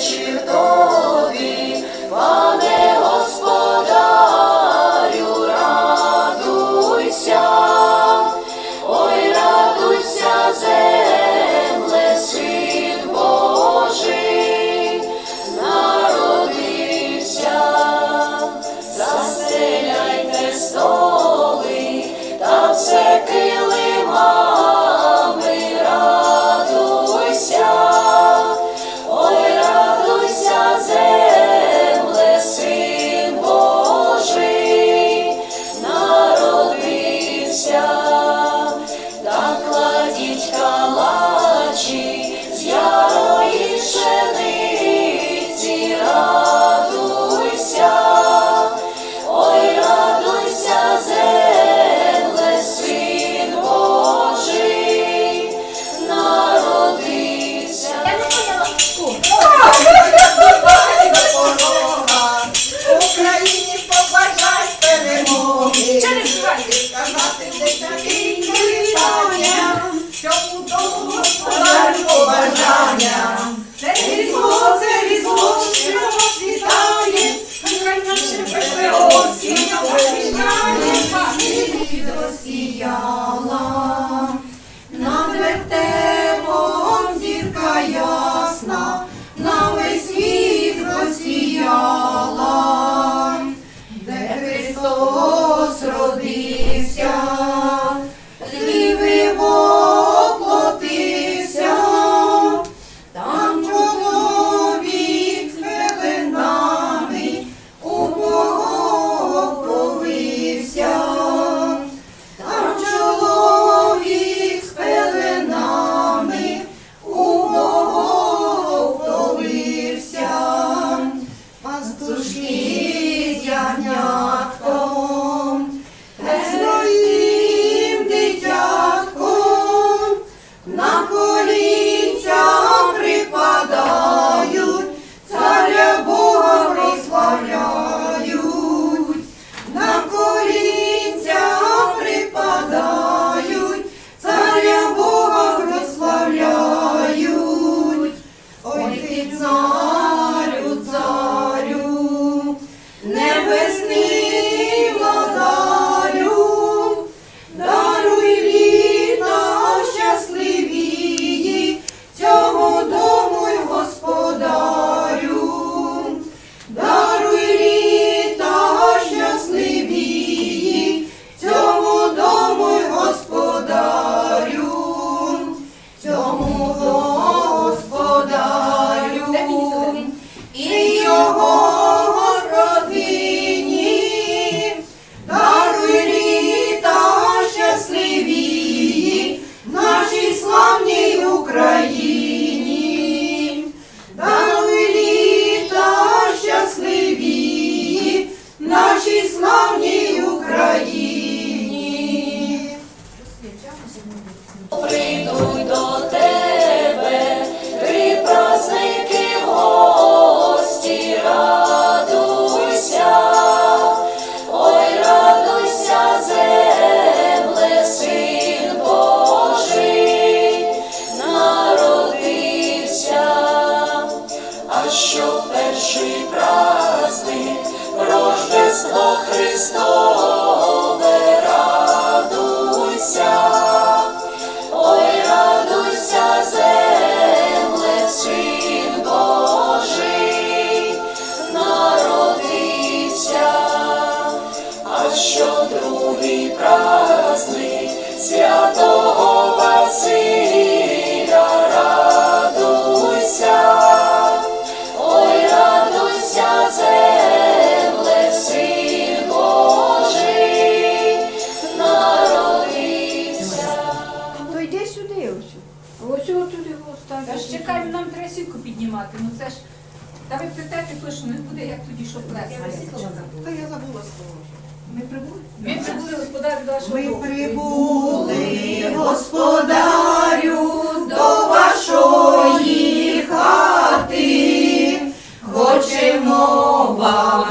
вечір то. Бажання, це різко, це різко, піднімати. Ну це ж та ви питаєте точно не буде, як тоді, що плесне. Та я забула слово. Ми прибули? Ми прибули, господарю, до вашого дому. Ми прибули, господарю, до вашої хати. Хочемо вам.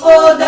for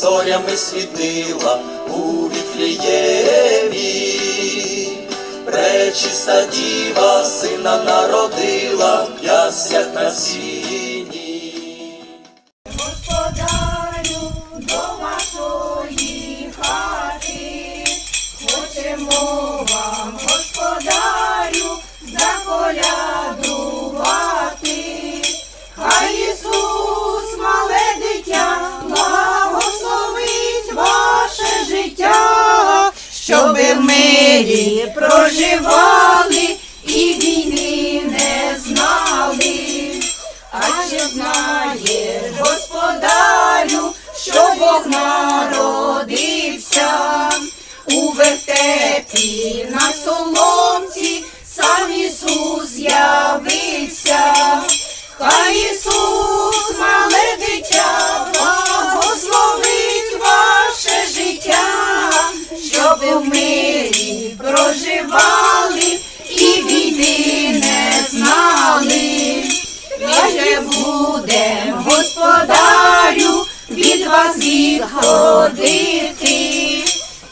зорями світила у віфлієві, Пречиста діва сина народила в яслях на сіні. Мирі проживали і війни не знали. А чи знаєш, господарю, що Бог народився у вертепі на соломці, сам Ісус явився. Хай Ісус, мале дитя, благословить ваше життя, щоб в мирі проживали і війни не знали. Ми же будем, господарю, від вас відходити,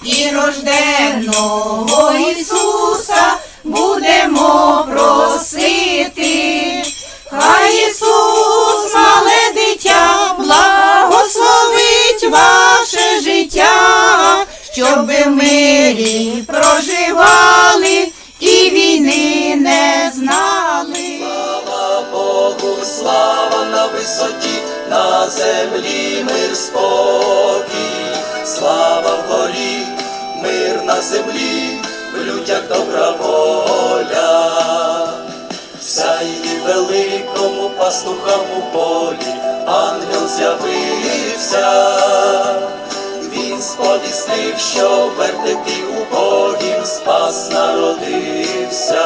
і рожденого Ісуса будемо просити. Хай Ісус, мале дитя, благословить ваше життя, щоб в мирі проживали і війни не знали. Слава Богу, слава на висоті, на землі мир спокій, слава вгорі, мир на землі, в людях добра воля. Вся і великому пастухам у полі ангел з'явився. Він сповістив, що в вертепі убогім спас народився.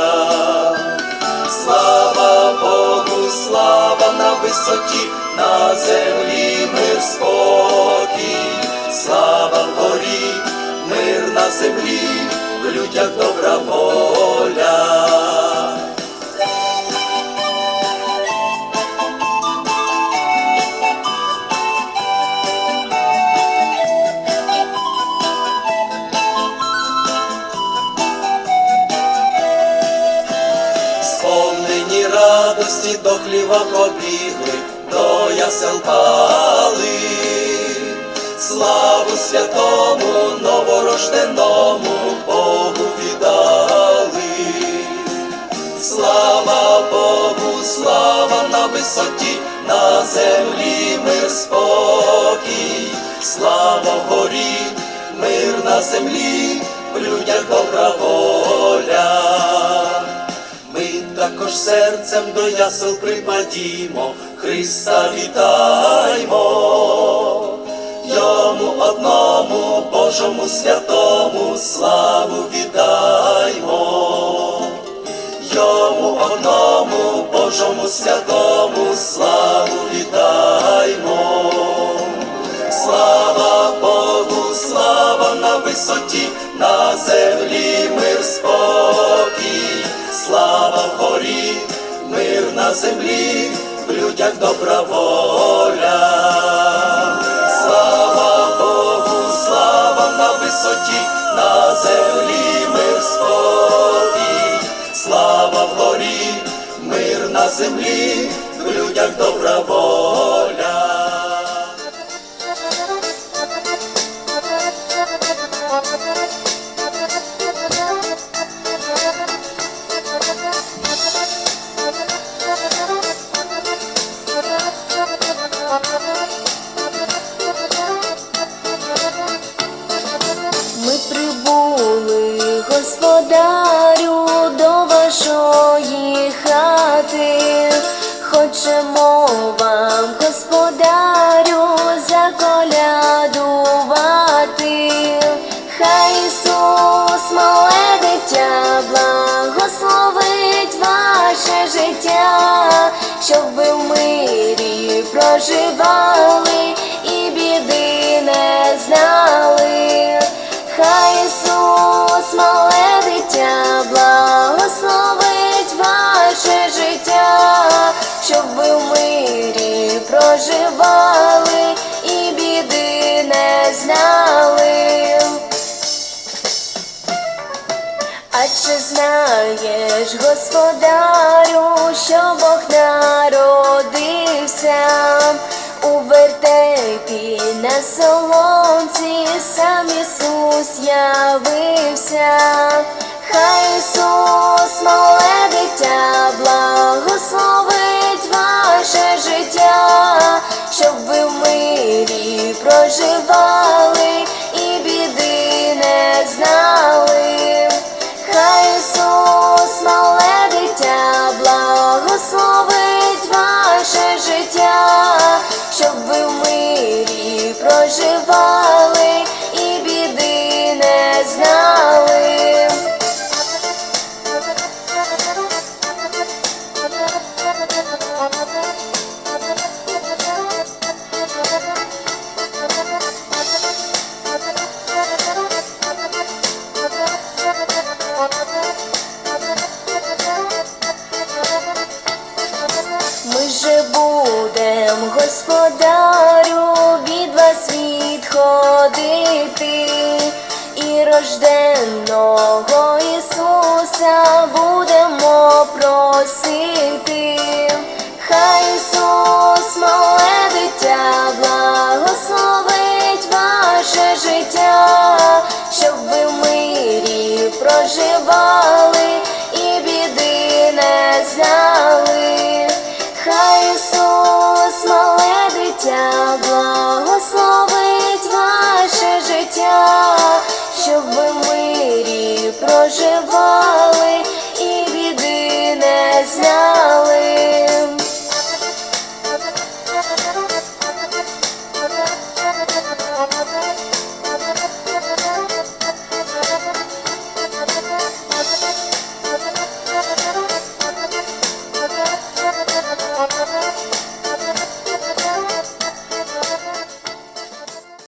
Слава Богу, слава на висоті, на землі мир спокій, слава вгорі, мир на землі, в людях добра воля. До побігли, до ясел пали. Славу святому новорожденому Богу віддали. Слава Богу, слава на висоті, на землі мир спокій, слава вгорі, мир на землі, в людях добра воля. Також серцем до ясел припадімо, Христа вітаймо, йому одному, Божому святому, славу віддаймо, йому одному, Божому святому, славу віддаймо. Слава Богу, слава на висоті, на землі мир спокій, слава вгорі, мир на землі, в людях добра воля. Слава Богу, слава на висоті, на землі мир спокій, слава вгорі, мир на землі, в людях добра воля. Щоб ви в мирі проживали А чи знаєш, господарю, що Бог народився у вертепі на соломці, сам Ісус явився, хай Ісус, мале дитя, благословить ваше життя, щоб ви в мирі проживали і біди не знали. прийти і рожденного Ісуса будемо просити, хай Ісус, мале дитя, благословить ваше життя, щоб ви в мирі проживали.